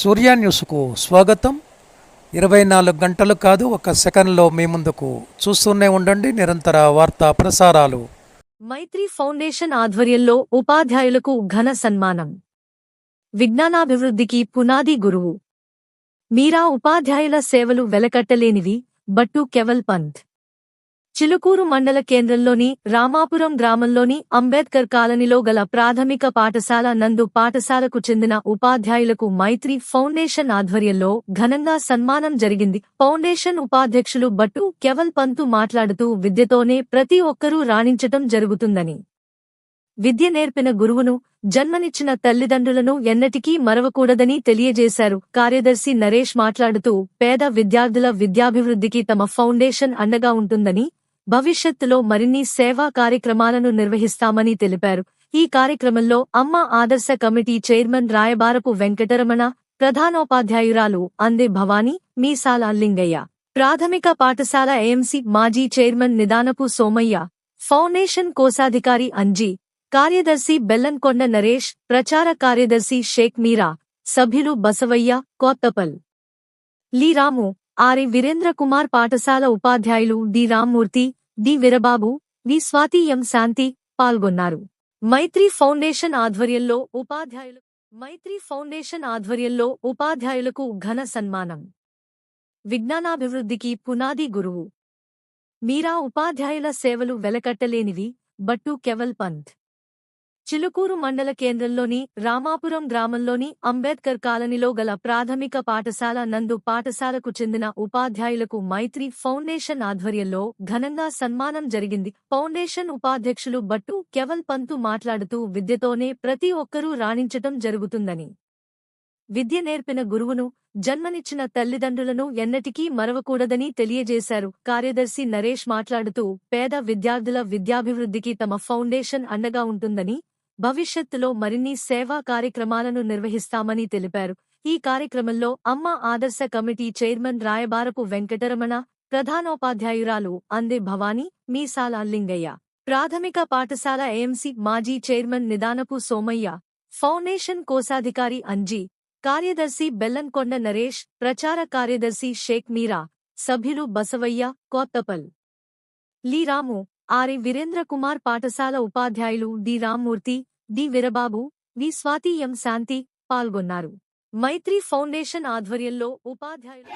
సూర్య న్యూస్కు స్వాగతం. ఇరవై నాలుగు గంటలు కాదు ఒక సెకండ్లో మీ ముందుకు చూస్తూనే ఉండండి నిరంతర వార్తా ప్రసారాలు. మైత్రి ఫౌండేషన్ ఆధ్వర్యంలో ఉపాధ్యాయులకు ఘన సన్మానం. విజ్ఞానాభివృద్ధికి పునాది గురువు. మీరా ఉపాధ్యాయుల సేవలు వెలకట్టలేనివి బట్టు కెవల్ పంత్ చిలుకూరు మండల కేంద్రంలోని రామాపురం గ్రామంలోని అంబేద్కర్ కాలనీలో గల ప్రాథమిక పాఠశాల నందు పాఠశాలకు చెందిన ఉపాధ్యాయులకు మైత్రి ఫౌండేషన్ ఆధ్వర్యంలో ఘనంగా సన్మానం జరిగింది. ఫౌండేషన్ ఉపాధ్యక్షులు బట్టు కెవల్ పంతు మాట్లాడుతూ విద్యతోనే ప్రతి ఒక్కరూ రాణించటం జరుగుతుందని. విద్య నేర్పిన గురువును జన్మనిచ్చిన తల్లిదండ్రులను ఎన్నటికీ మరవకూడదని తెలియజేశారు. కార్యదర్శి నరేష్ మాట్లాడుతూ పేద విద్యార్థుల విద్యాభివృద్ధికి తమ ఫౌండేషన్ అండగా ఉంటుందని భవిష్యత్తులో మరిన్ని సేవా కార్యక్రమాలను నిర్వహిస్తామని తెలిపారు. ఈ కార్యక్రమంలో అమ్మ ఆదర్శ కమిటీ చైర్మన్ రాయబారపు వెంకటరమణ ప్రధానోపాధ్యాయురాలు అందే భవానీ మీసాల లింగయ్య ప్రాథమిక పాఠశాల ఏఎంసీ మాజీ చైర్మన్ నిదానపు సోమయ్య ఫౌండేషన్ కోశాధికారి అంజీ కార్యదర్శి బెల్లంకొండ నరేష్ ప్రచార కార్యదర్శి షేక్ మీరా సభ్యులు బసవయ్య కొత్తపల్. లీ రాము ఆరి వీరేంద్ర కుమార్ పాఠశాల ఉపాధ్యాయులు D Rammurthy D Veerababu V Swathi M Shanthi పాల్గొన్నారు. మైత్రి ఫౌండేషన్ ఆధ్వర్యంలో ఉపాధ్యాయులు మైత్రి ఫౌండేషన్ ఆధ్వర్యంలో ఉపాధ్యాయులకు ఘన సన్మానం. విజ్ఞానాభివృద్ధికి పునాది గురువు. మీరా ఉపాధ్యాయుల సేవలు వెలకట్టలేనివి బట్టు కెవల్ పంత్ చిలుకూరు మండల కేంద్రంలోని రామాపురం గ్రామంలోని అంబేద్కర్ కాలనీలో గల ప్రాథమిక పాఠశాల నందు పాఠశాలకు చెందిన ఉపాధ్యాయులకు మైత్రి ఫౌండేషన్ ఆధ్వర్యంలో ఘనంగా సన్మానం జరిగింది. ఫౌండేషన్ ఉపాధ్యక్షులు బట్టు కెవల్ పంతు మాట్లాడుతూ విద్యతోనే ప్రతి ఒక్కరూ రాణించటం జరుగుతుందని. విద్య నేర్పిన గురువును జన్మనిచ్చిన తల్లిదండ్రులను ఎన్నటికీ మరవకూడదని తెలియజేశారు. కార్యదర్శి నరేష్ మాట్లాడుతూ పేద విద్యార్థుల విద్యాభివృద్ధికి తమ ఫౌండేషన్ అండగా ఉంటుందని భవిష్యత్తులో మరిన్ని సేవా కార్యక్రమాలను నిర్వహిస్తామని తెలిపారు. ఈ కార్యక్రమంలో అమ్మ ఆదర్శ కమిటీ చైర్మన్ రాయబారపు వెంకటరమణ ప్రధానోపాధ్యాయురాలు అందే భవానీ మీసాల లింగయ్య ప్రాథమిక పాఠశాల ఏఎంసీ మాజీ చైర్మన్ నిదానపు సోమయ్య ఫౌండేషన్ కోశాధికారి అంజీ కార్యదర్శి బెల్లంకొండ నరేష్ ప్రచార కార్యదర్శి షేక్ మీరా సభ్యులు బసవయ్య కోత్తపల్ లీ రాము ఆరి. వీరేంద్ర కుమార్ పాఠశాల ఉపాధ్యాయులు D. Rammurthy D. Veerababu V. Swathi M. Shanthi పాల్గొన్నారు. మైత్రి ఫౌండేషన్ ఆధ్వర్యంలో ఉపాధ్యాయులు